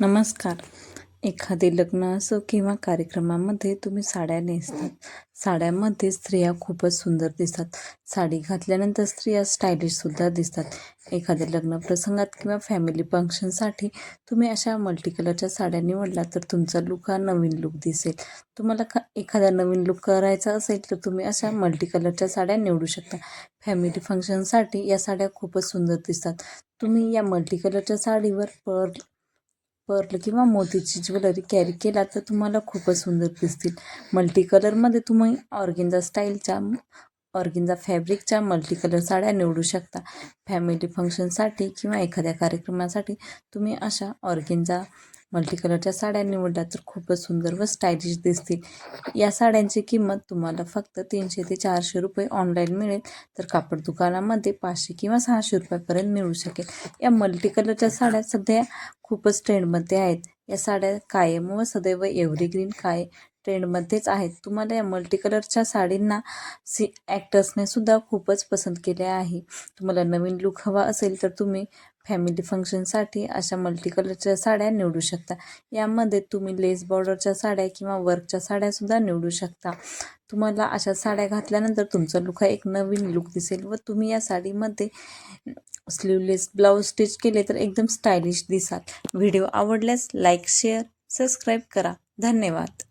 नमस्कार. एखादे लग्न असो किंवा कार्यक्रमामध्ये तुम्ही साड्या नेसतात. साड्यामध्ये स्त्रिया खूपच सुंदर दिसतात. साडी घातल्यानंतर स्त्रिया स्टायलिशसुद्धा दिसतात. एखाद्या लग्न प्रसंगात किंवा फॅमिली फंक्शनसाठी तुम्ही अशा मल्टी कलरच्या साड्या निवडला तर तुमचा लुक हा नवीन लुक दिसेल. तुम्हाला का एखादा नवीन लुक करायचा असेल तर तुम्ही अशा मल्टी कलरच्या साड्या निवडू शकता. फॅमिली फंक्शनसाठी या साड्या खूपच सुंदर दिसतात. तुम्ही या मल्टी कलरच्या साडीवर पर्ल पर्ल किंवा मोतीची ज्वेलरी कॅरी केला तर तुम्हाला खूपच सुंदर दिसतील. मल्टी कलरमध्ये तुम्ही ऑर्गिंजा स्टाईलच्या ऑर्गिंजा फॅब्रिकच्या मल्टी कलर साड्या निवडू शकता. फॅमिली फंक्शनसाठी किंवा एखाद्या कार्यक्रमासाठी तुम्ही अशा ऑर्गिंजा मल्टी कलरच्या साड्या निवडल्या तर खूपच सुंदर व स्टायलिश दिसतील. या साड्यांची किंमत तुम्हाला फक्त तीनशे ते चारशे रुपये ऑनलाईन मिळेल. तर कापड दुकानामध्ये पाचशे किंवा सहाशे रुपयापर्यंत मिळू शकेल. या मल्टी कलरच्या साड्या सध्या खूपच ट्रेंडमध्ये आहेत. या साड्या कायम व सदैव एव्हरीग्रीन काय ट्रेंडमध्येच आहेत. तुम्हाला या मल्टी कलरच्या साडींना सी ॲक्टर्सने सुद्धा खूपच पसंत केले आहे. तुम्हाला नवीन लुक हवा असेल तर तुम्ही फॅमिली फंक्शनसाठी अशा मल्टी कलरच्या साड्या निवडू शकता. यामध्ये तुम्ही लेस बॉर्डरच्या साड्या किंवा वर्कच्या साड्यासुद्धा निवडू शकता. तुम्हाला अशा साड्या घातल्यानंतर तुमचा लुक हा एक नवीन लुक दिसेल व तुम्ही या साडीमध्ये स्लीवलेस ब्लाऊज स्टिच केले तर एकदम स्टायलिश दिसाल. व्हिडिओ आवडल्यास लाईक शेअर सबस्क्राईब करा. धन्यवाद.